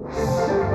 you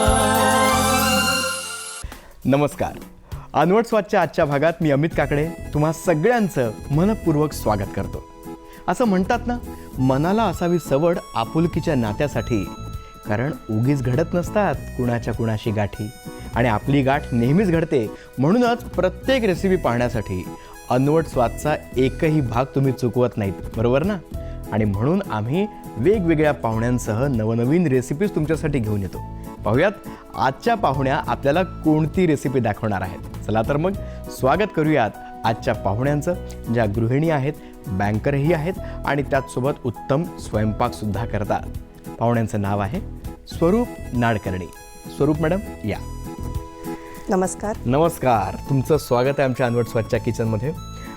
नमस्कार. अनवट स्वादच्या आजच्या भागात मी अमित काकडे तुम्हा सगळ्यांचं मनपूर्वक स्वागत करतो. असं म्हणतात ना मनाला असावी सवड आपुलकीच्या नात्यासाठी. कारण उगीच घडत नसतात कुणाच्या कुणाशी गाठी. आणि आपली गाठ नेहमीच घडते म्हणूनच प्रत्येक रेसिपी पाहण्यासाठी अनवट स्वादचा एकही भाग तुम्ही चुकवत नाहीत बरोबर ना? आणि म्हणून आम्ही वेगवेगळ्या पाहुण्यांसह नवनवीन रेसिपीज तुमच्यासाठी घेऊन येतो. पाहूयात आजच्या पाहुण्या आपल्याला कोणती रेसिपी दाखवणार आहेत? चला तर मग स्वागत करूयात आजच्या पाहुण्यांचं. ज्या गृहिणी आहेत बँकरही आहेत आणि त्याचसोबत उत्तम स्वयंपाकसुद्धा करतात. पाहुण्यांचं नाव आहे स्वरूप नाडकर्णी. स्वरूप मॅडम या. नमस्कार. नमस्कार. तुमचं स्वागत आहे आमच्या अनवट स्वच्छच्या किचनमध्ये.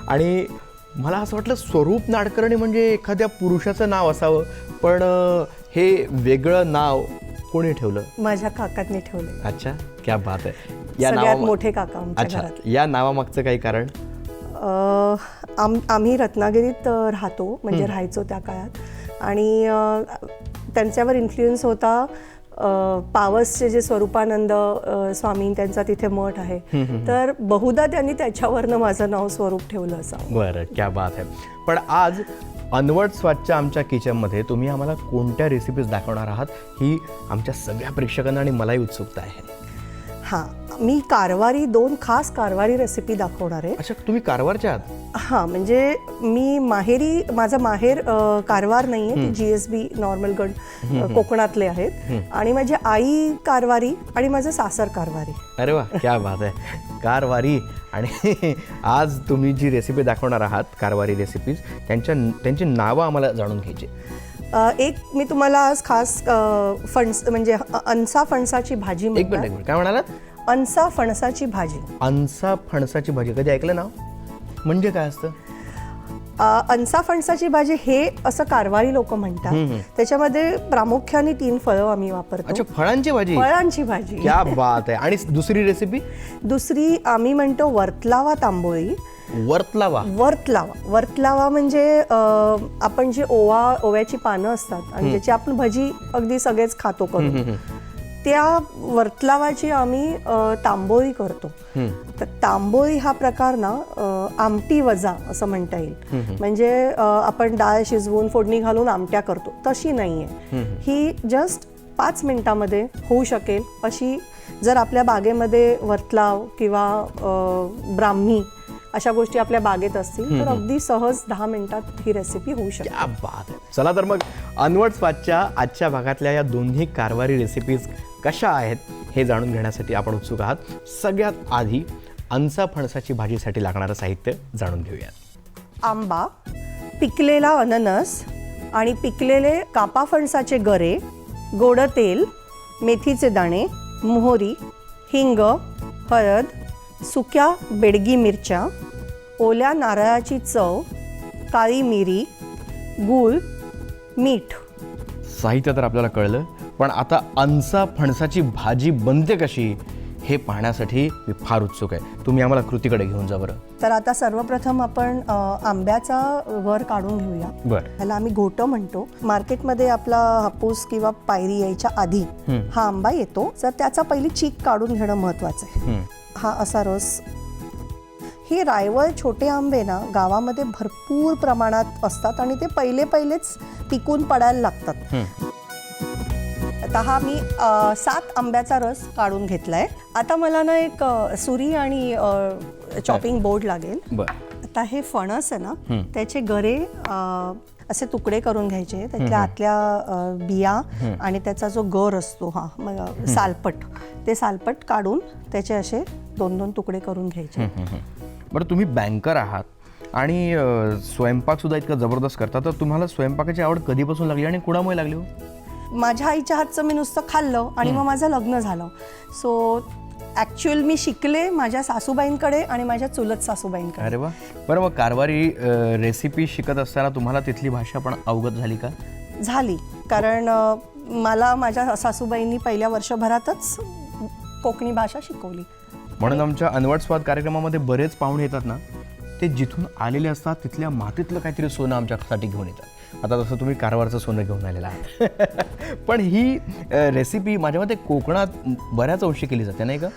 आणि मला असं वाटलं स्वरूप नाडकर्णी म्हणजे एखाद्या पुरुषाचं नाव असावं. पण हे वेगळं नाव कोणी ठेवलं? माझ्या काकांनी ठेवले अच्छा क्या बात आहे. सगळ्यात नावामा- मोठे काका आमच्या अच्छा घरात या नावामागचं काही कारण? अ, आम आम्ही रत्नागिरीत अ, राहतो म्हणजे राहायचो त्या काळात. आणि अ, त्यांच्यावर इन्फ्लुएन्स होता अ, पावसचे जे स्वरूपानंद अ, स्वामी त्यांचा तिथे मठ आहे. तर बहुधा त्यांनी त्याच्यावरनं माझं नाव स्वरूप ठेवलं असावं बरं क्या बात आहे. पण आज अनवट स्वादच्या आमच्या किचनमध्ये तुम्ही आम्हाला कोणत्या रेसिपीज दाखवणार आहात ही आमच्या सगळ्या प्रेक्षकांना आणि मलाही उत्सुकता आहे. हां. मी कारवारी दोन खास कारवारी रेसिपी दाखवणार आहे. अच्छा तुम्ही कारवारच्या आहात? हां म्हणजे मी माहेरी माझं माहेर अ, कारवार नाही आहे जी एस बी नॉर्मल गड अ, कोकणातले आहेत. आणि माझी आई कारवारी आणि माझं सासर कारवारी. अरे वा क्या बात आहे. कारवारी आणि आज तुम्ही जी रेसिपी दाखवणार आहात कारवारी रेसिपीज त्यांच्या त्यांची नावं आम्हाला जाणून घ्यायची अ, एक मी तुम्हाला आज खास अ, फणस म्हणजे अ- अनसा फणसाची भाजी एक मिनिट एक म्हणतात मिनिट. काय म्हणालात? अनसा फणसाची भाजी. अनसा फणसाची भाजी. कधी ऐकलं नाव? म्हणजे काय असतं? अ, अनसा फणसाची भाजी हे असं कारवारी लोक म्हणतात. त्याच्यामध्ये प्रामुख्याने तीन फळं आम्ही वापरतो. अच्छा फळांची भाजी? फळांची भाजी. क्या बात आहे. आणि दुसरी रेसिपी दुसरी आम्ही म्हणतो वर्तलावा तांबोळी. वर्तलावा? वर्तलावा. वर्तलावा म्हणजे अं, आपण जी ओवा ओव्याची पानं असतात आणि ज्याची आपण भजी अगदी सगळेच खातो करून. त्या वर्तलावाची आम्ही तांबोळी करतो. तर तांबोळी हा प्रकार ना आमटी वजा असं म्हणता येईल. म्हणजे आपण डाळ शिजवून फोडणी घालून आमट्या करतो. तशी नाहीये. ही जस्ट पाच मिनिटामध्ये होऊ शकेल अशी जर आपल्या बागेमध्ये वर्तलाव किंवा ब्राह्मी अशा गोष्टी आपल्या बागेत असतील तर अगदी सहज दहा मिनिटात ही रेसिपी होऊ शकते आहे. चला तर मग अनवट स्वादच्या आजच्या भागातल्या या दोन्ही कारवारी रेसिपीज कशा आहेत हे जाणून घेण्यासाठी आपण उत्सुक आहात. सगळ्यात आधी अनसा फणसाची भाजीसाठी लागणारं साहित्य जाणून घेऊयात आंबा पिकलेला अननस आणि पिकलेले कापा फणसाचे गरे गोड तेल मेथीचे दाणे मोहरी हिंग हळद सुक्या बेडगी मिरच्या ओल्या नारळाची चव काळी मिरी गूळ मीठ. साहित्य तर आपल्याला कळलं. पण आता अनसा फणसाची भाजी बनते कशी हे पाहण्यासाठी मी फार उत्सुक आहे. तुम्ही आम्हाला कृतीकडे घेऊन जा बरं. तर आता सर्वप्रथम आपण आंब्याचा वर काढून घेऊया. बरं. ह्याला आम्ही घोटं म्हणतो. मार्केटमध्ये आपला हापूस किंवा पायरी यायच्या आधी हा. आंबा येतो. तर त्याचा पहिली चीक काढून घेणं महत्वाचं आहे. हं. हा असा रस. हे रायवळ छोटे आंबे ना गावामध्ये भरपूर प्रमाणात असतात आणि ते पहिले पहिलेच पिकून पडायला लागतात. आता हा मी सात आंब्याचा रस काढून घेतलाय. आता मला ना एक सुरी आणि चॉपिंग बोर्ड लागेल. आता हे फणस आहे ना त्याचे गरे असे तुकडे करून घ्यायचे. त्यातल्या आतल्या बिया आणि त्याचा जो गर असतो हा सालपट ते सालपट काढून त्याचे असे दोन दोन तुकडे करून घ्यायचे. बरं तुम्ही बँकर आहात आणि स्वयंपाक सुद्धा इतका जबरदस्त करता. तर तुम्हाला स्वयंपाकाची आवड कधीपासून लागली आणि कुणामुळे लागली हो? माझ्या आईच्या हातचं मी नुसतं खाल्लं आणि मग माझं लग्न झालं. सो ॲक्च्युअल मी शिकले माझ्या सासूबाईंकडे आणि माझ्या चुलत सासूबाईंकडे. अरे वा. बरं मग कारवारी रेसिपी शिकत असताना तुम्हाला तिथली भाषा पण अवगत झाली का? झाली. कारण अ, मला माझ्या सासूबाईंनी पहिल्या वर्षभरातच कोकणी भाषा शिकवली. म्हणून आमच्या अनवट स्वाद कार्यक्रमामध्ये बरेच पाहुणे येतात ना ते जिथून आलेले असतात तिथल्या मातीतलं काहीतरी सोनं आमच्यासाठी घेऊन येतात. आता जसं तुम्ही कारवारचं सोनं घेऊन आलेलं आहात. पण ही रेसिपी माझ्या मते कोकणात बऱ्याच अंशी केली जाते नाही का?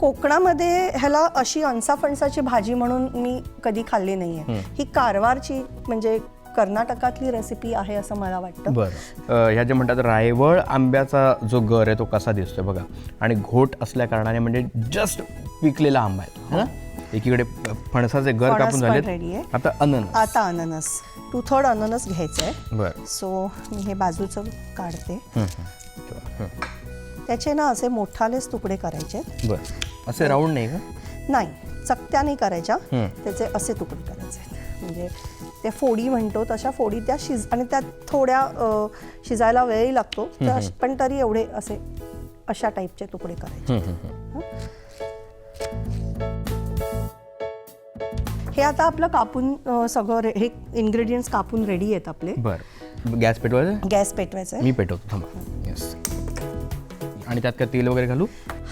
कोकणामध्ये ह्याला अशी अनसा फणसाची भाजी म्हणून मी कधी खाल्ली नाहीये. ही. कारवारची म्हणजे कर्नाटकातली रेसिपी आहे असं मला वाटतं. बरं. ह्या जे म्हणतात रायवळ आंब्याचा जो गर आहे तो कसा दिसतोय बघा. आणि घोट असल्या कारणाने म्हणजे जस्ट पिकलेला आंबा आहे. एकीकडे फणसाचे गर कापून झाले आहे. आता अननस. आता अननस. टू थर्ड अननस घ्यायचं आहे. सो मी हे बाजूचं काढते. त्याचे ना असे मोठालेच तुकडे करायचे. असे राऊंड नाही का? नाही चकत्या नाही करायच्या. त्याचे असे तुकडे करायचे म्हणजे त्या फोडी म्हणतो तशा फोडी त्या शिज आणि त्यात थोड्या शिजायला वेळही लागतो. पण तरी एवढे असे अशा टाईपचे तुकडे करायचे. हं, हं, हं. हे आता आपलं कापून सगळं रे- हे इन्ग्रेडियंट्स कापून रेडी आहेत आपले. बरं. गॅस पेटवायचं? गॅस पेटवायचं आहे मी पेटवतो थांबा. येस आणि त्यात काय तेल वगैरे घालू?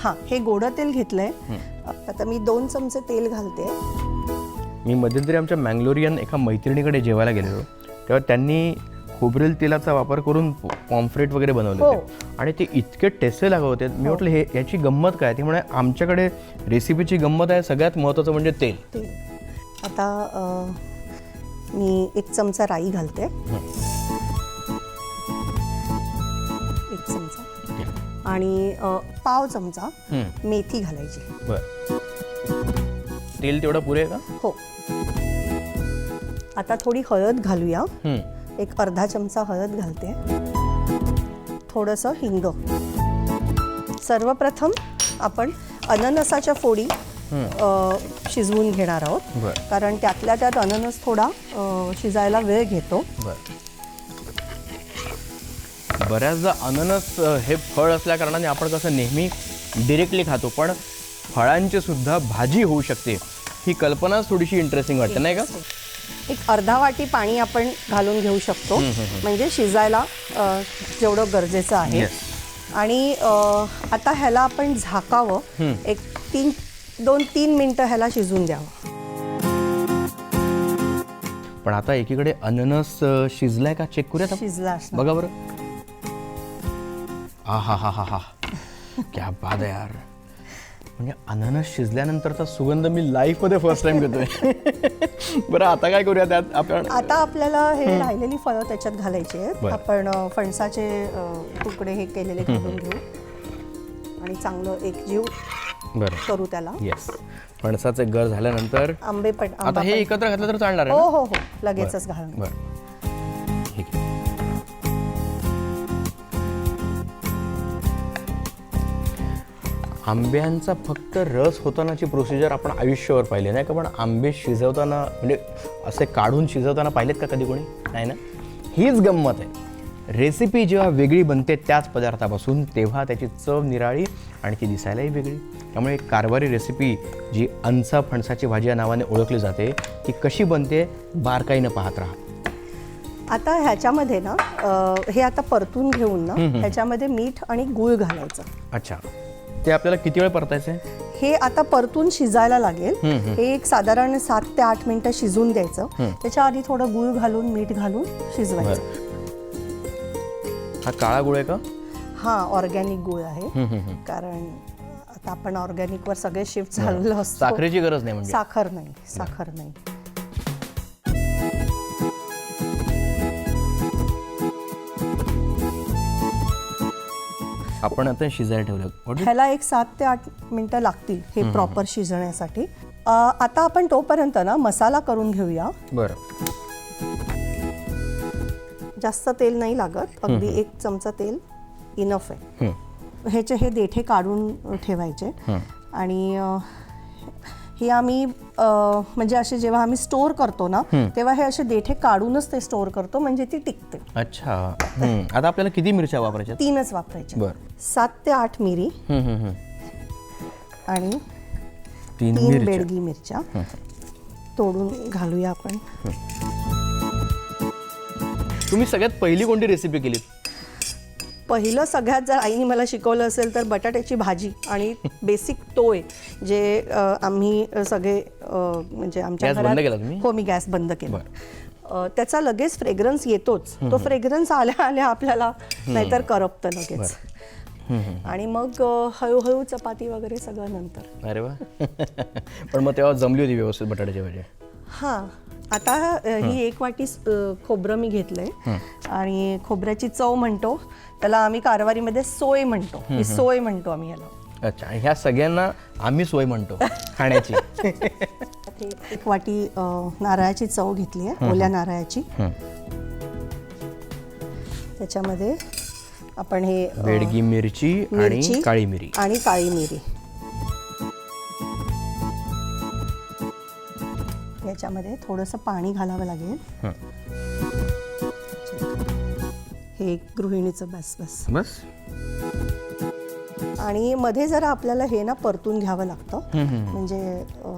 हां हे गोडं तेल घेतलंय. आता मी दोन चमचे तेल घालते. मी मध्यंतरी आमच्या मँगलोरियन एका मैत्रिणीकडे जेवायला गेलेलो. तेव्हा त्यांनी खोबरेल तेलाचा वापर करून पॉम्फ्रेट वगैरे बनवले हो. होते आणि ते इतके टेस्टी लागत होते. मी म्हटलं हे याची गंमत काय? ती म्हणे आमच्याकडे रेसिपीची गंमत आहे. सगळ्यात महत्त्वाचं म्हणजे तेल. तेल. आता अ, मी एक चमचा राई घालते. एक चमचा. आणि अ, पाव चमचा. मेथी घालायची. बरं. तेल तेवढं पुरे का? हो. आता थोडी हळद घालूया. हं. एक अर्धा चमचा हळद घालते. थोडंसं हिंग. सर्वप्रथम आपण अननसाच्या फोडी अ, शिजवून घेणार आहोत. बरं. कारण त्यातल्या त्यात अननस थोडा अ, शिजायला वेळ घेतो. बरं. बऱ्याचदा अननस अ, हे फळ असल्या कारणाने आपण कसं नेहमी डिरेक्टली खातो पण फळांची सुद्धा भाजी होऊ शकते. ही कल्पनाच थोडीशी इंटरेस्टिंग वाटते नाही का? एक अर्धा वाटी पाणी आपण घालून घेऊ शकतो. म्हणजे शिजायला अ, जेवढं गरजेचं आहे. Yes. आणि अ, आता ह्याला आपण झाकावं. एक तीन दोन तीन मिनटं ह्याला शिजून द्यावं. पण आता एकीकडे अननस अ, शिजलाय का? चेक करूयात आपण? शिजला असणार. बघा बरं. आ हा हा हा हा क्या बाद आहे यार. म्हणजे अननस शिजल्यानंतरचा सुगंध मी लाईफमध्ये फर्स्ट टाइम घेतोय. बरं आता काय करूया त्यात आपण आता आपल्याला हे राहिलेली फळं त्याच्यात घालायची आहेत. बरं. आपण अ, फणसाचे अ, तुकडे हे केलेले घालून घेऊ. आणि चांगलं एकजीव बरं. करू त्याला. येस फणसाचे गर झाल्यानंतर आंबे पण आता आंबा हे पण- एकत्र घातलं तर चालणार आहे हो ना? हो हो लगेचच घालून बरं. ठीक आहे आंब्यांचा फक्त रस होतानाची प्रोसिजर आपण आयुष्यावर पाहिली नाही का? पण आंबे शिजवताना म्हणजे असे काढून शिजवताना पाहिलेत का कधी कोणी? नाही ना? हीच गंमत आहे. रेसिपी जेव्हा वेगळी बनते त्याच पदार्थापासून तेव्हा त्याची चव निराळी आणि ती दिसायलाही वेगळी. त्यामुळे कारवारी रेसिपी जी अनसा फणसाची भाजी या नावाने ओळखली जाते ती कशी बनते बारकाईनं पाहत राहा. आता ह्याच्यामध्ये ना हे आता परतून घेऊन ना ह्याच्यामध्ये मीठ आणि गूळ घालायचं. अच्छा. ते आपल्याला किती वेळ परतायचं हे आता परतून शिजायला लागेल. हे एक साधारण सात ते आठ मिनिटं शिजून द्यायचं. त्याच्या आधी थोडं गूळ घालून मीठ घालून शिजवायचं. हा काळा गुळ आहे का? हा ऑर्गॅनिक गूळ आहे. कारण आपण ऑर्गॅनिक वर सगळे शिफ्ट झालेलो असतो. साखरेची गरज नाही म्हणजे. साखर नाही साखर नाही. आपण आता शिजायला ठेवलं. ह्याला एक सात ते आठ मिनिटं लागतील हे प्रॉपर शिजण्यासाठी. अ, आता आपण तोपर्यंत ना मसाला करून घेऊया. बरं. जास्त तेल नाही लागत अगदी एक चमचा तेल इनफ आहे. हं. ह्याचे हे देठे काढून ठेवायचे. आणि हे आम्ही म्हणजे असे जेव्हा आम्ही स्टोअर करतो ना तेव्हा हे असे देठे काढूनच ते स्टोअर करतो म्हणजे ती टिकते. अच्छा. आता आपल्याला किती मिरच्या वापरायच्या तीनच वापरायचे बर. सात ते आठ मिरी. आणि तीन बेडगी मिरच्या. तोडून घालूया आपण. तुम्ही सगळ्यात पहिली कोणती रेसिपी केलीत? पहिलं सगळ्यात जर आईने मला शिकवलं असेल तर बटाट्याची भाजी आणि बेसिक तोय जे आम्ही सगळे म्हणजे आमच्या तुम्ही? हो मी गॅस बंद केला. त्याचा लगेच फ्रेग्रन्स येतोच. तो फ्रेग्रन्स आल्या आल्या आपल्याला नाहीतर करपतं लगेच. आणि मग हळूहळू चपाती वगैरे सगळं नंतर. अरे वा. पण मग तेव्हा जमली होती व्यवस्थित बटाट्याची भाजी? हां. आता ही एक वाटी खोबरं मी घेतलंय. आणि खोबऱ्याची चव म्हणतो त्याला आम्ही कारवारीमध्ये सोय म्हणतो. ही सोय म्हणतो आम्ही याला. अच्छा ह्या सगळ्यांना आम्ही सोय म्हणतो खाण्याची. एक वाटी नारळाची चव घेतली आहे ओल्या नारळाची. त्याच्यामध्ये आपण हे बेडगी मिरची आणि काळी मिरी. आणि काळी मिरी. याच्यामध्ये थोडंसं पाणी घालावं लागेल. हे. एक गृहिणीचं बस बस. बस. आणि मध्ये जरा आपल्याला हे ना परतून घ्यावं लागतं. म्हणजे अ,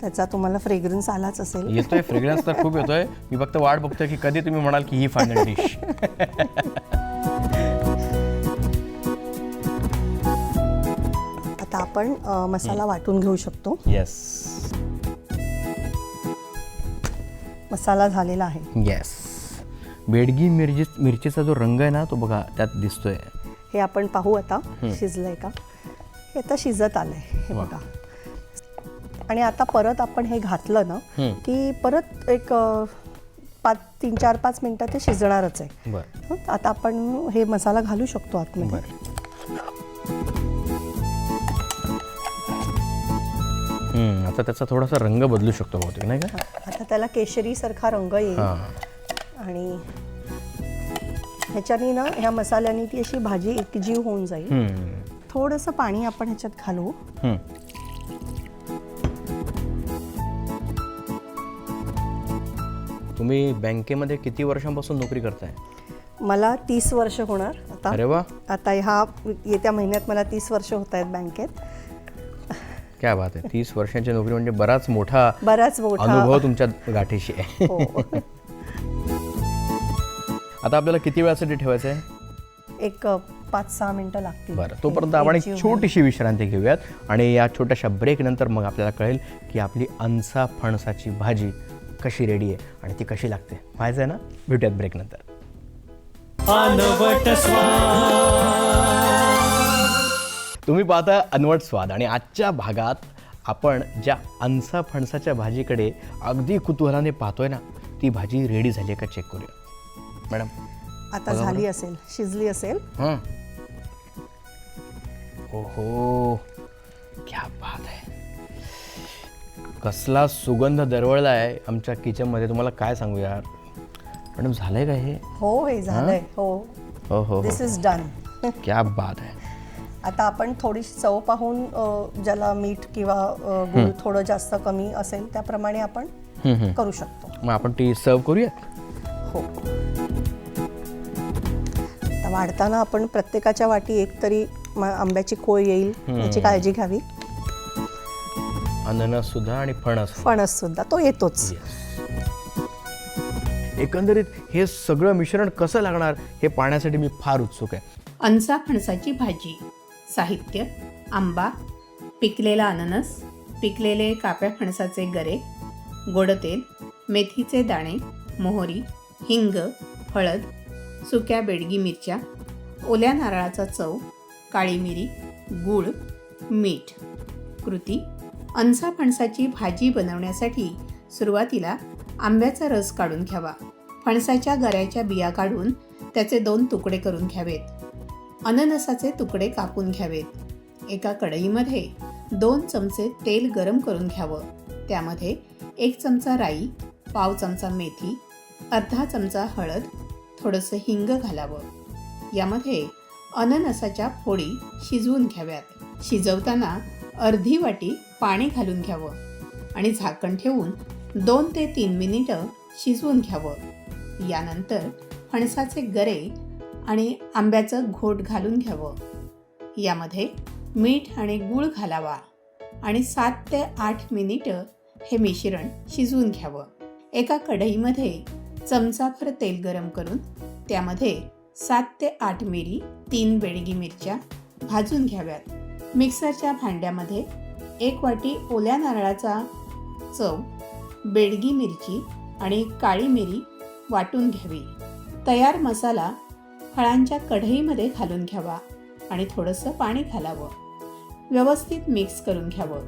त्याचा तुम्हाला फ्रेग्रन्स आलाच असेल. येतोय फ्रेग्रन्स तर खूप येतोय. मी फक्त वाट बघतोय की कधी तुम्ही म्हणाल की ही फायनल डिश आता आपण अ, मसाला वाटून घेऊ शकतो. येस मसाला झालेला आहे. येस बेडगी मिरची मिरचीचा जो रंग आहे ना तो बघा त्यात दिसतोय. हे आपण पाहू आता शिजलंय का? हे आता शिजत आलंय हे. बघा. आणि आता परत आपण हे घातलं ना. की परत एक पाच तीन चार पाच मिनटं ते शिजणारच आहे. बरं. आता आपण हे मसाला घालू शकतो आतमध्ये. हम्म, आता त्याचा थोडासा रंग बदलू शकतो बहुतेक नाही का? आता त्याला केशरी सारखा रंग येईल. हां. आणि ह्याच्यानी ना ह्या मसाल्यानी ती अशी भाजी एकजीव होऊन जाईल. हम्म, थोडंसं पाणी आपण ह्याच्यात घालू. हम्म. तुम्ही बँकेमध्ये किती वर्षांपासून नोकरी करताय? मला तीस वर्ष होणार. आता अरे वा. आता ह्या येत्या महिन्यात मला तीस वर्ष होत आहेत बँकेत. क्या बात आहे तीस वर्षांची नोकरी म्हणजे बराच मोठा बराच मोठा अनुभव तुमच्या गाठीशी आहे. हो. आता आपल्याला किती वेळासाठी ठेवायचं आहे एक पाच सहा मिनिटं लागतील. बरं तोपर्यंत आपण एक छोटीशी विश्रांती घेऊयात आणि या छोट्याशा ब्रेक नंतर मग आपल्याला कळेल की आपली अनसा फणसाची भाजी कशी रेडी आहे आणि ती कशी लागते. व्हायचं आहे ना? भेटूयात ब्रेक नंतर. अनवट तुम्ही पाहता अनवट स्वाद. आणि आजच्या भागात आपण ज्या अनसा फणसाच्या भाजीकडे अगदी कुतूहलाने पाहतोय ना ती भाजी रेडी झाली आहे का चेक करूया. मॅडम. आता झाली असेल शिजली असेल. हां. ओहो क्या बात आहे. कसला सुगंध दरवळला आहे आमच्या किचनमध्ये. तुम्हाला काय सांगू यार? मॅडम झालंय का हे? हो? हे. झालंय हो हो हो. दिस इज डन क्या बात आहे. आता आपण थोडीशी चव पाहून ज्याला मीठ किंवा गूळ थोडं जास्त कमी असेल त्याप्रमाणे आपण. करू शकतो. मग आपण ती सर्व करूया हो. आता वाढताना आपण प्रत्येकाच्या वाटी एक तरी म- आंब्याची कोय येईल याची काळजी घ्यावी. अननस सुद्धा आणि फणस. फणस सुद्धा तो येतोच. एकंदरीत हे सगळं मिश्रण कसं लागणार हे पाहण्यासाठी मी फार उत्सुक आहे. अनसा फणसाची भाजी. साहित्य आंबा पिकलेला अननस पिकलेले काप्या फणसाचे गरे गोडतेल मेथीचे दाणे मोहरी हिंग हळद सुक्या बेडगी मिरच्या ओल्या नारळाचा चव काळी मिरी गूळ मीठ. कृती अनसा फणसाची भाजी बनवण्यासाठी सुरुवातीला आंब्याचा रस काढून घ्यावा. फणसाच्या गऱ्याच्या बिया काढून त्याचे दोन तुकडे करून घ्यावेत. अननसाचे तुकडे कापून घ्यावेत. एका कढईमध्ये दोन चमचे तेल गरम करून घ्यावं. त्यामध्ये एक चमचा राई पाव चमचा मेथी अर्धा चमचा हळद थोडंसं हिंग घालावं. यामध्ये अननसाच्या फोडी शिजवून घ्याव्यात. शिजवताना अर्धी वाटी पाणी घालून घ्यावं आणि झाकण ठेवून दोन ते तीन मिनिटं शिजवून घ्यावं. यानंतर फणसाचे गरे आणि आंब्याचं घोट घालून घ्यावं. यामध्ये मीठ आणि गूळ घालावा आणि सात ते आठ मिनिटं हे मिश्रण शिजवून घ्यावं. एका कढईमध्ये चमचाभर तेल गरम करून त्यामध्ये सात ते आठ मिरी तीन बेडगी मिरच्या भाजून घ्याव्यात. मिक्सरच्या भांड्यामध्ये एक वाटी ओल्या नारळाचा चव बेडगी मिरची आणि काळी मिरी वाटून घ्यावी. तयार मसाला फळांच्या कढईमध्ये घालून घ्यावा आणि थोडंसं पाणी घालावं. व्यवस्थित मिक्स करून घ्यावं.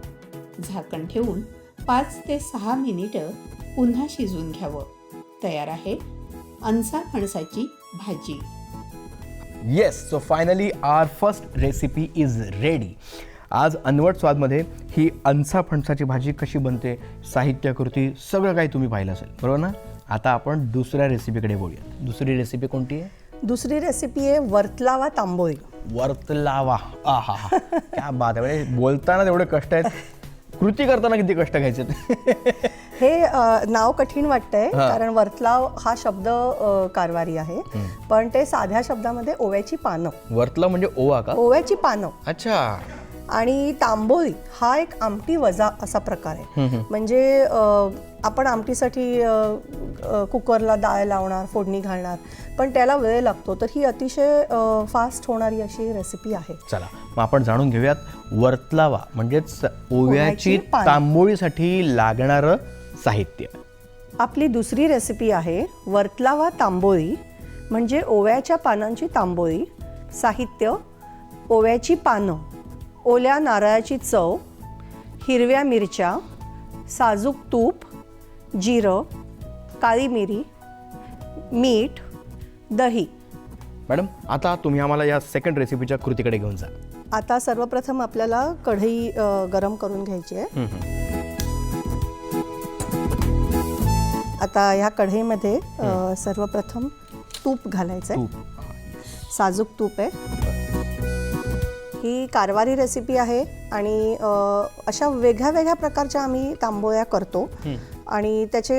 झाकण ठेवून पाच ते सहा मिनिटं पुन्हा शिजवून घ्यावं. तयार आहे अंसा फणसाची भाजी. Yes so finally our first recipe is ready आज अनवट स्वादमध्ये ही अनसा फणसाची भाजी कशी बनते साहित्यकृती सगळं काही तुम्ही पाहिलं असेल. बरोबर ना? आता आपण दुसऱ्या रेसिपीकडे बोलूया दुसरी रेसिपी कोणती आहे? दुसरी रेसिपी आहे वर्तलावा तांबोळी. वर्तलावा. आहा हा. क्या बात आहे. म्हणजे बोलताना तेवढे कष्ट आहेत. कृती करताना किती कष्ट घ्यायचे हे अ, नाव कठीण वाटतंय कारण वर्तलाव हा शब्द अ, कारवारी आहे. पण ते साध्या शब्दामध्ये ओव्याची पानं. वर्तला म्हणजे ओवा का? ओव्याची पानं. अच्छा. आणि तांबोळी हा एक आमटी वजा असा प्रकार आहे. म्हणजे अ, आपण आमटीसाठी अ, अ, कुकरला डाळ लावणार फोडणी घालणार. पण त्याला वेळ लागतो. तर ही अतिशय फास्ट होणारी अशी रेसिपी आहे. चला मग आपण जाणून घेऊयात वर्तलावा म्हणजेच ओव्याची. तांबोळीसाठी लागणारं साहित्य. आपली दुसरी रेसिपी आहे वर्तलावा तांबोळी म्हणजे ओव्याच्या पानांची तांबोळी. साहित्य ओव्याची पानं ओल्या नारळाची चव हिरव्या मिरच्या साजूक तूप जिरं काळी मिरी मीठ दही. मॅडम आता तुम्ही आम्हाला या सेकंड रेसिपीच्या कृतीकडे घेऊन जा. आता सर्वप्रथम आपल्याला कढई अ, गरम करून घ्यायची आहे. आता ह्या कढईमध्ये अ, सर्वप्रथम तूप घालायचं आहे तूप. साजूक तूप आहे. ही कारवारी रेसिपी आहे आणि अ, अशा वेगळ्या वेगळ्या प्रकारच्या आम्ही तांबोळ्या करतो. आणि त्याचे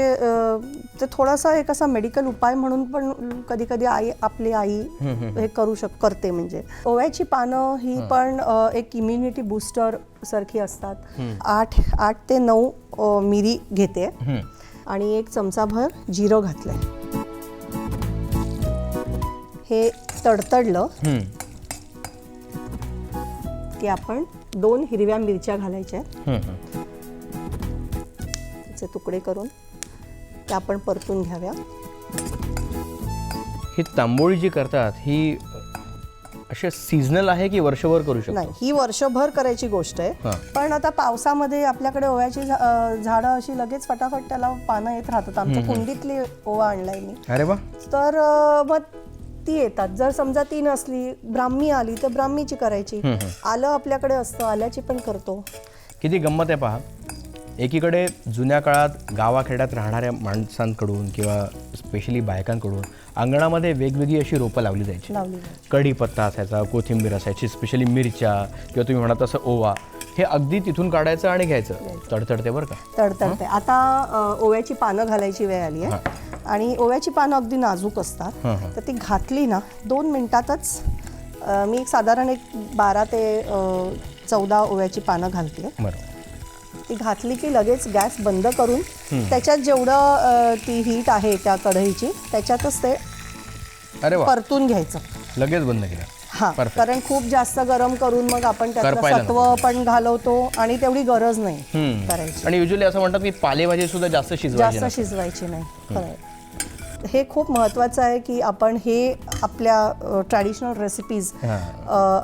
ते थोडासा एक असा मेडिकल उपाय म्हणून पण कधी कधी आई आपली आई हे करू शक करते म्हणजे. ओव्याची पानं ही पण एक इम्युनिटी बूस्टर सारखी असतात. आठ आठ ते नऊ मिरी घेते. आणि एक चमचाभर जिरं घातलंय. हे तडतडलं. की आपण दोन हिरव्या मिरच्या घालायच्या. त्याचे तुकडे करून त्या आपण परतून घ्याव्या. ही तांबोळी जी करतात ही असे सीझनल आहे की वर्षभर करू शकतो? नाही ही वर्षभर करायची गोष्ट आहे. हां. पण आता पावसामध्ये आपल्याकडे ओव्याची झाडं अशी लगेच फटाफट त्याला पानं येत राहतात. आमच्या कुंडीतली ओवा आणलाय मी. अरे वा. तर मग ती येतात. जर समजा ती नसली ब्राह्मी आली तर ब्राह्मीची करायची. आलं आपल्याकडे असतं आल्याची पण करतो. किती गंमत आहे पहा. एकीकडे जुन्या काळात गावाखेड्यात राहणाऱ्या माणसांकडून किंवा स्पेशली बायकांकडून अंगणामध्ये वेगवेगळी अशी रोपं लावली जायची. कढीपत्ता असायचा कोथिंबीर असायची स्पेशली मिरच्या किंवा तुम्ही म्हणा तसं ओवा हे अगदी तिथून काढायचं आणि घ्यायचं. तडतडते बरं का? तडतडते. आता ओव्याची पानं घालायची वेळ आली आहे. आणि ओव्याची पानं अगदी नाजूक असतात. तर ती घातली ना दोन मिनिटातच मी एक साधारण एक बारा ते चौदा ओव्याची पानं घालते. बरं. ती घातली की लगेच गॅस बंद करून त्याच्यात जेवढं ती हीट आहे त्या कढईची त्याच्यातच ते अरे वा परतून घ्यायचं लगेच बंद केलं हा Perfect. कारण खूप जास्त गरम करून मग आपण त्यातलं करपायला सत्व पण घालवतो आणि तेवढी गरज नाही हम्म. करायची आणि युजली असं म्हणतात की पालेभाजी सुद्धा जास्त शिजवायची जास्त नाही. शिजवायची नाही खरंय. हे खूप महत्त्वाचं आहे की आपण हे आपल्या ट्रॅडिशनल रेसिपीज.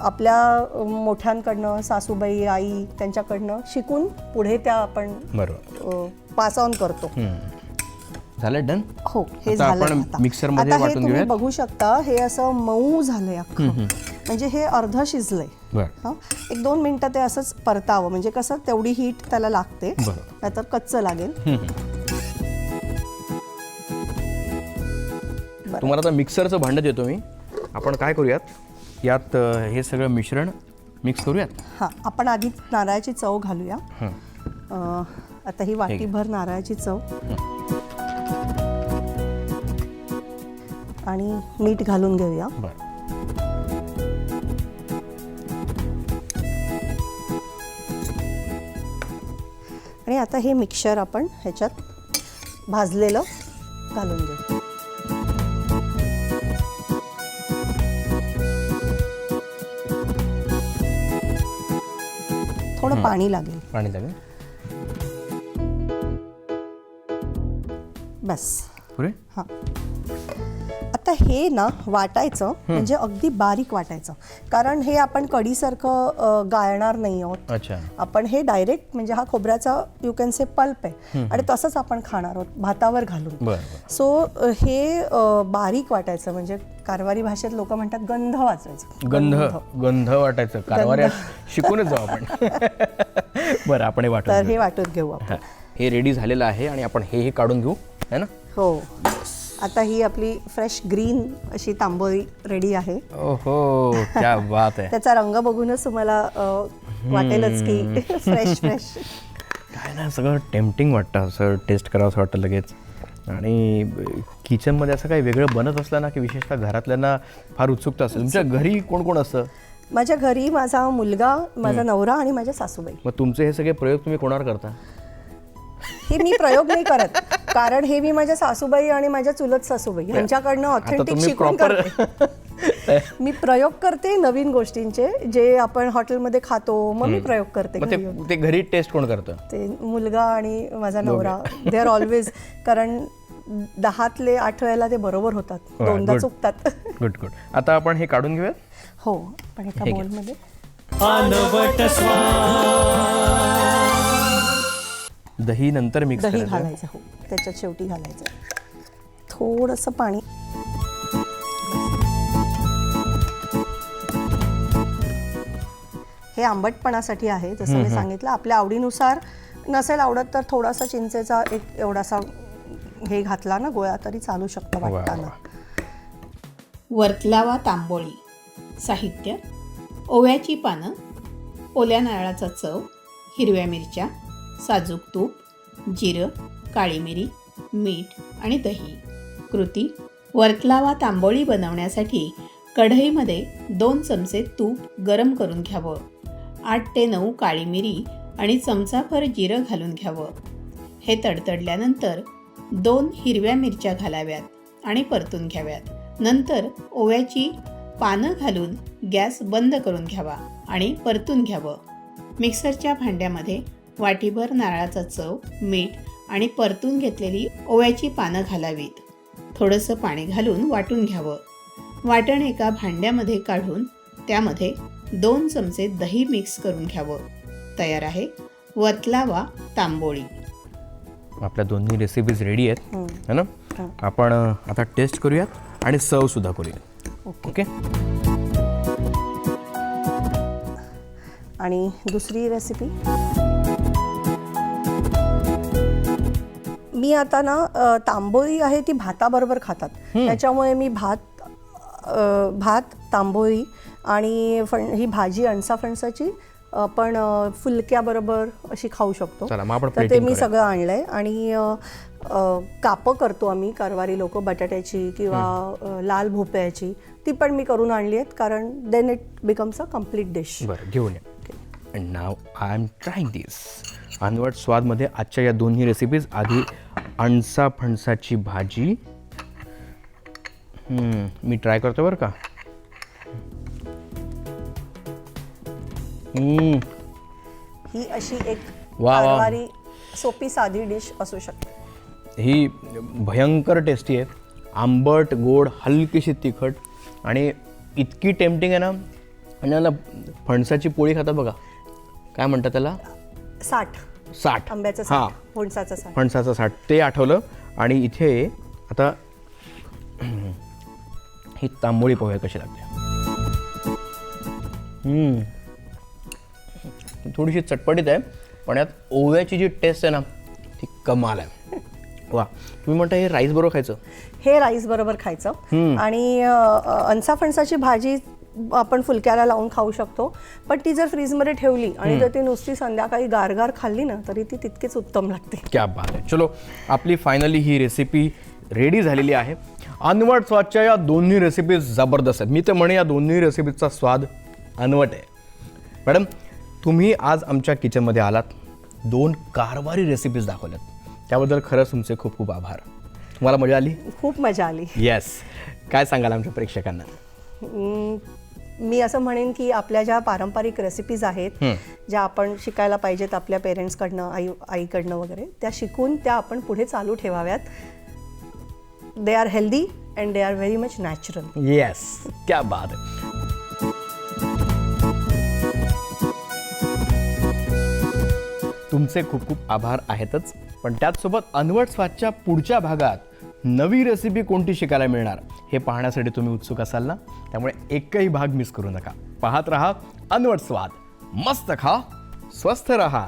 आपल्या मोठ्यांकडनं सासूबाई आई त्यांच्याकडनं शिकून पुढे त्या आपण पास ऑन करतो. झालं डन? हो हे आता झालं आता. हे वाटून तुम्ही. बघू शकता हे असं मऊ झालंय अख्खं. म्हणजे हे अर्ध शिजलंय? एक दोन मिनिटं ते असंच परतावं. म्हणजे कसं तेवढी हीट त्याला लागते. नाहीतर कच्चं लागेल. तुम्हाला आता मिक्सरचं भांडं देतो मी. आपण काय करूयात? यात हे सगळं मिश्रण मिक्स करूयात? हां आपण आधी नारळाची चव घालूया. हं. अं, आता ही वाटीभर नारळाची चव. आणि मीठ घालून घेऊया. बरं. आणि आता हे मिक्सर आपण ह्याच्यात भाजलेलं घालून घेऊ. थोडं पाणी लागेल. पाणी लागेल. बस. पुरे? हां. आता हे ना वाटायचं म्हणजे अगदी बारीक वाटायचं. कारण हे आपण कढीसारखं अ, गाळणार नाही आहोत. अच्छा. आपण हे डायरेक्ट म्हणजे हा खोबऱ्याचा यू कॅन से पल्प आहे. आणि तसंच आपण खाणार आहोत भातावर घालून. सो हे बारीक वाटायचं म्हणजे कारवारी भाषेत लोक म्हणतात गंध वाचायचं. गंध गंध. वाटायचं. कारवारी शिकूनच जाऊ आपण. बरं आपण हे तर घेऊ. हे वाटून घेऊ आपण. हा. रेडी झालेलं आहे आणि आपण हे हे काढून घेऊ. है ना? हो. आता ही आपली फ्रेश ग्रीन अशी तांबोळी रेडी आहे. ओहो क्या बात आहे. त्याचा रंग बघूनच तुम्हाला वाटेलच की. फ्रेश फ्रेश काय ना सगळं टेम्पटिंग वाटतं असं टेस्ट करावं असं वाटतं लगेच. आणि किचनमध्ये असं काही वेगळं बनत असलं ना की विशेषतः घरातल्यांना फार उत्सुकता असेल. तुमच्या घरी कोण कोण असतं? माझ्या घरी माझा मुलगा माझा नवरा आणि माझ्या सासूबाई. मग तुमचे हे सगळे प्रयोग तुम्ही कोणावर करता? हे मी प्रयोग नाही करत. कारण हे मी माझ्या सासूबाई आणि माझ्या चुलत सासूबाई. यांच्याकडनं ऑथेंटिक शिकून करते. मी प्रयोग करते नवीन गोष्टींचे जे आपण हॉटेलमध्ये खातो मग मी प्रयोग करते. ते घरी टेस्ट कोण करतं? ते मुलगा आणि माझा नवरा. दे आर ऑलवेज कारण दहातले आठ वेळेला ते बरोबर होतात. दोनदा good. चुकतात. गुड गुड आता आपण हे काढून घेऊयात? हो पण एका. बोलमध्ये दही नंतर मिक्स दही करायचं? घालायचं हो. त्याच्यात शेवटी घालायचं. थोडंसं पाणी. हे आंबटपणासाठी आहे जसं मी सांगितलं. आपल्या आवडीनुसार नसेल आवडत तर थोडासा चिंचेचा एक एवढासा हे घातला ना गोळा तरी चालू शकतं वाटताना. वरतलावा तांबोळी. साहित्य. ओव्याची पानं. ओल्या नारळाचा चव. हिरव्या मिरच्या. साजूक तूप. जिरं. काळी मिरी. मीठ आणि दही. कृती. वरतलावा तांबोळी बनवण्यासाठी कढईमध्ये दोन चमचे तूप गरम करून घ्यावं. आठ ते नऊ काळी मिरी आणि चमचाभर जिरं घालून घ्यावं. हे तडतडल्यानंतर दोन हिरव्या मिरच्या घालाव्यात आणि परतून घ्याव्यात. नंतर ओव्याची पानं घालून गॅस बंद करून घ्यावा आणि परतून घ्यावं. मिक्सरच्या भांड्यामध्ये वाटीभर नारळाचा चव मीठ आणि परतून घेतलेली ओव्याची पानं घालावीत. थोडंसं पाणी घालून वाटून घ्यावं. वाटण एका भांड्यामध्ये काढून त्यामध्ये दोन चमचे दही मिक्स करून घ्यावं. तयार आहे? वतलावा तांबोळी. आपल्या दोन्ही रेसिपीज रेडी आहेत हं. है ना. आपण आता टेस्ट करूयात आणि सर्व सुद्धा करूयात. ओके. आणि दुसरी रेसिपी मी आता ना तांबोळी आहे ती भाताबरोबर खातात. त्याच्यामुळे मी भात भात तांबोळी आणि फण ही भाजी अणसा फणसाची आपण अ, फुलक्याबरोबर अशी खाऊ शकतो. तर ते मी. सगळं आणलंय. आणि अ, अ, कापं करतो आम्ही कारवारी लोक बटाट्याची किंवा लाल भोपळ्याची. ती पण मी करून आणली आहेत कारण then it becomes a complete dish बरं घेऊन या. नाव आय एम ट्राईंग दिस अनवट स्वादमध्ये आजच्या या दोन्ही रेसिपीज आधी अणसा फणसाची भाजी मी ट्राय करतो बरं का? ही अशी एक वा, सोपी साधी डिश असू शकते. ही भयंकर टेस्टी आहे आंबट गोड हलकीशी तिखट. आणि इतकी टेम्पटिंग आहे ना. आणि याला फणसाची पोळी खातात बघा. काय म्हणतात त्याला? साठ. साठ. आंब्याचं हां. साठ. फणसाचं साठ. फणसाचं साठ. ते आठवलं. आणि इथे आता ही तांबोळी पाहूया कशी लागते. हम्म. थोडीशी चटपटीत आहे पण यात ओव्याची जी टेस्ट आहे ना ती कमाल आहे. वा तुम्ही म्हणता हे राईस बरोबर खायचं? हे राईस बरोबर खायचं. आणि अ, अ, अनसा फणसाची भाजी आपण फुलक्याला लावून खाऊ शकतो पण ती जर फ्रीजमध्ये ठेवली आणि जर ती नुसती संध्याकाळी गारगार खाल्ली ना तरी ती तितकीच उत्तम लागते. क्या बात आहे. चलो आपली फायनली ही रेसिपी रेडी झालेली आहे. अनवट स्वादच्या या दोन्ही रेसिपीज जबरदस्त आहेत. मी तर म्हणे या दोन्ही रेसिपीजचा स्वाद अनवट आहे. मॅडम तुम्ही आज आमच्या किचनमध्ये आलात. दोन कारवारी रेसिपीज दाखवल्यात. त्याबद्दल खरंच तुमचे खूप खूप आभार. तुम्हाला मजा आली? खूप मजा आली. येस काय सांगाल आमच्या प्रेक्षकांना? मी असं म्हणेन की आपल्या ज्या पारंपरिक रेसिपीज आहेत ज्या आपण शिकायला पाहिजेत आपल्या पेरेंट्सकडनं आई आईकडनं वगैरे त्या शिकून त्या आपण पुढे चालू ठेवाव्यात. They are healthy and they are very much natural yes क्या बात तुमचे खूप खूप आभार आहेतच. पण त्याचसोबत अनवट स्वादच्या पुढच्या भागात नवी रेसिपी कोणती शिकायला मिळणार हे पाहण्यासाठी तुम्ही उत्सुक असाल ना? त्यामुळे एकही भाग मिस करू नका. पाहत रहा अनवट स्वाद. मस्त खा स्वस्थ रहा.